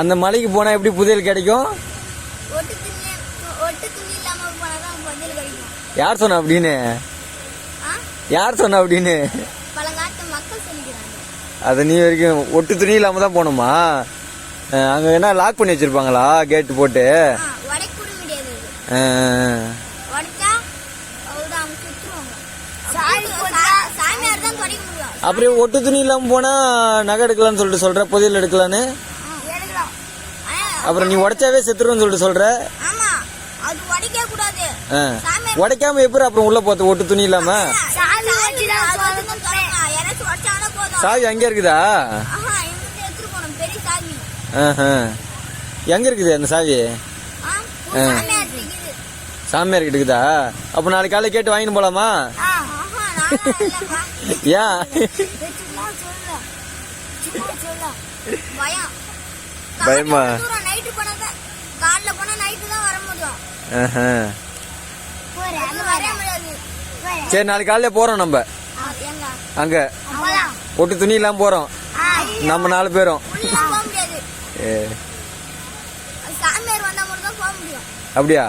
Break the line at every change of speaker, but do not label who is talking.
அந்த மலைக்கு போனா எப்படி புதையல் கிடைக்கும்? யார் சொன்ன அப்படின்னு? யார் சொன்ன அப்படின்னு? அது நீ வரைக்கும் ஒட்டு துணி இல்லாம தான் போகணுமா? அங்கே அங்க என்ன லாக் பண்ணி வச்சிருப்பாங்களா? கேட்டு போட்டு. அப்படியே ஒட்டு துணி இல்லாம போனா நகை எடுக்கலாம்னு சொல்லிட்டு சொல்ற புதையல் எடுக்கலான்னு அப்புறம் நீ உடைச்சாவே செத்துருன்னு சொல்லிட்டு சொல்ற?
ஆமா. அது உடைக்க கூடாது.
உடைக்காம எப்படி அப்புறம் உள்ள போத்து ஒட்டு துணி இல்லாம? சாவி அங்க இருக்குதா. எங்க இருக்குது அந்த சாவி?
ஆ சாமியார்
கிட்ட இருக்குதா. அப்ப நாளைக்கு காலை கேட்டு வாங்கிட்டு போலாமா? ஏன்?
பயம்? நைட்டு போனாதான் காலைல போனா நைட்டு தான் வர முடியும்.
சரி நாளைக்கு காலையில போறோம் நம்ம. அங்க. ஒட்டு துணி இல்லாம போறோம். நம்ம நாலு பேரும். அப்படியா?